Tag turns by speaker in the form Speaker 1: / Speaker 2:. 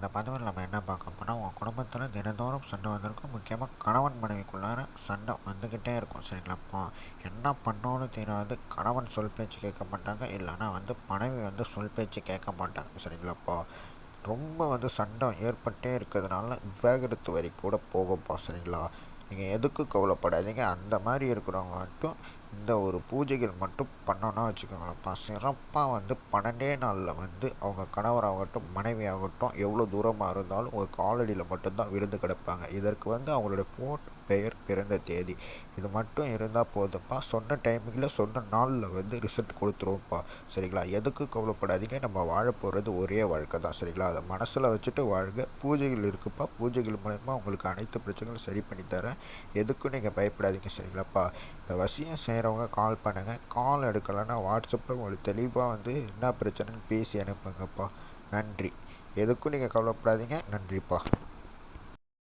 Speaker 1: இந்த பதிவில் நம்ம என்ன பார்க்க போனால் உங்கள் குடும்பத்தில் தினந்தோறும் சண்டை வந்திருக்கும். முக்கியமாக கணவன் மனைவிக்குள்ளார சண்டை வந்துக்கிட்டே இருக்கும் சரிங்களாப்பா என்ன பண்ணோன்னு தெரியாது. கணவன் சொல் பேச்சு கேட்க மாட்டாங்க. இல்லைன்னா வந்து மனைவி வந்து சொல் பேச்சு கேட்க மாட்டாங்க சரிங்களாப்பா ரொம்ப வந்து சண்டை ஏற்பட்டே இருக்கிறதுனால விவாகரத்து வரி கூட போகப்பா சரிங்களா? நீங்கள் எதுக்கு கவலைப்படாதீங்க? அந்த மாதிரி இருக்கிறவங்க மட்டும் இந்த ஒரு பூஜைகள் மட்டும் பண்ணோன்னா வச்சுக்கோங்களேன்ப்பா சிறப்பாக வந்து பன்னெண்டே நாளில் வந்து அவங்க கணவராகட்டும் மனைவியாகட்டும் எவ்வளோ தூரமாக இருந்தாலும் உங்கள் காலடியில் மட்டும்தான் விருந்து கிடப்பாங்க. இதற்கு வந்து அவங்களுடைய ஃபோட்டோ பெயர் பிறந்த தேதி. இது மட்டும் இருந்தால் போதும்ப்பா. சொன்ன டைமிங்கில் சொன்ன நாளில் வந்து ரிசல்ட் கொடுத்துருவோம்ப்பா. சரிங்களா? எதுக்கு கவலைப்படாதீங்க. நம்ம வாழ போகிறது ஒரே வாழ்க்கை தான். சரிங்களா? அதை மனசில் வச்சுட்டு வாழ்க. பூஜைகள் இருக்குப்பா. பூஜைகள் மூலயமா உங்களுக்கு அனைத்து பிரச்சனைகளும் சரி பண்ணி தரேன். எதுக்கும் நீங்கள் பயப்படாதீங்க. சரிங்களாப்பா? இந்த வசியம் செய்கிறவங்க கால் பண்ணுங்கள் கால் எடுக்கலைன்னா வாட்ஸ்அப்பில் உங்களுக்கு தெளிவாக வந்து என்ன பிரச்சனைன்னு பேசி அனுப்புங்கப்பா. நன்றி. எதுக்கும் நீங்கள் கவலைப்படாதீங்க. நன்றிப்பா.